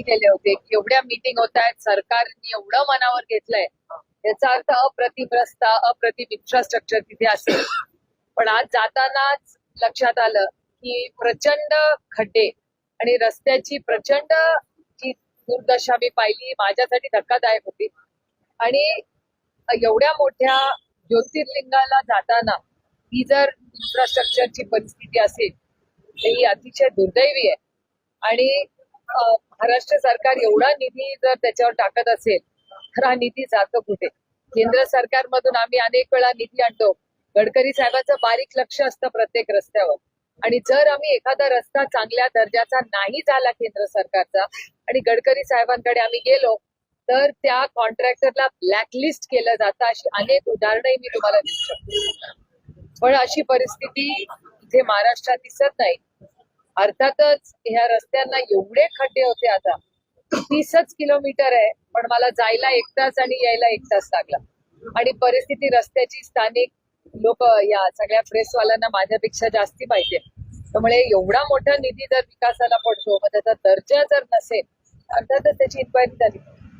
केले होते. की एवढ्या मीटिंग होत आहेत. सरकारने एवढं मनावर घेतलंय. याचा अर्थ अप्रतिम रस्ता अप्रतिम इन्फ्रास्ट्रक्चर तिथे असेल. पण आज जातानाच लक्षात आलं की प्रचंड खड्डे आणि रस्त्याची प्रचंड जी दुर्दशा मी पाहिली माझ्यासाठी धक्कादायक होती. आणि एवढ्या मोठ्या ज्योतिर्लिंगाला जाताना ही जर इन्फ्रास्ट्रक्चरची परिस्थिती असेल तर ही अतिशय दुर्दैवी आहे. आणि महाराष्ट्र सरकार एवढा निधी जर त्याच्यावर टाकत असेल तर हा निधी जातो कुठे? केंद्र सरकारमधून आम्ही अनेक वेळा निधी आणतो. गडकरी साहेबांचं बारीक लक्ष असतं प्रत्येक रस्त्यावर. आणि जर आम्ही एखादा रस्ता चांगल्या दर्जाचा नाही झाला केंद्र सरकारचा आणि गडकरी साहेबांकडे आम्ही गेलो तर त्या कॉन्ट्रॅक्टरला ब्लॅकलिस्ट केलं जातं अशी अनेक उदाहरणंही मी तुम्हाला देऊ शकतो. पण अशी परिस्थिती इथे महाराष्ट्रात दिसत नाही. अर्थातच ह्या रस्त्यांना एवढे खड्डे होते आता. तीसच किलोमीटर आहे पण मला जायला एक तास आणि यायला एक तास लागला. आणि परिस्थिती रस्त्याची स्थानिक लोक या सगळ्या प्रेसवाल्यांना माझ्यापेक्षा जास्ती पाहिजे त्यामुळे एवढा मोठा निधी जर विकासाला पडतो मग त्याचा दर्जा जर नसेल अर्थातच त्याची इन्क्वायरी झाली.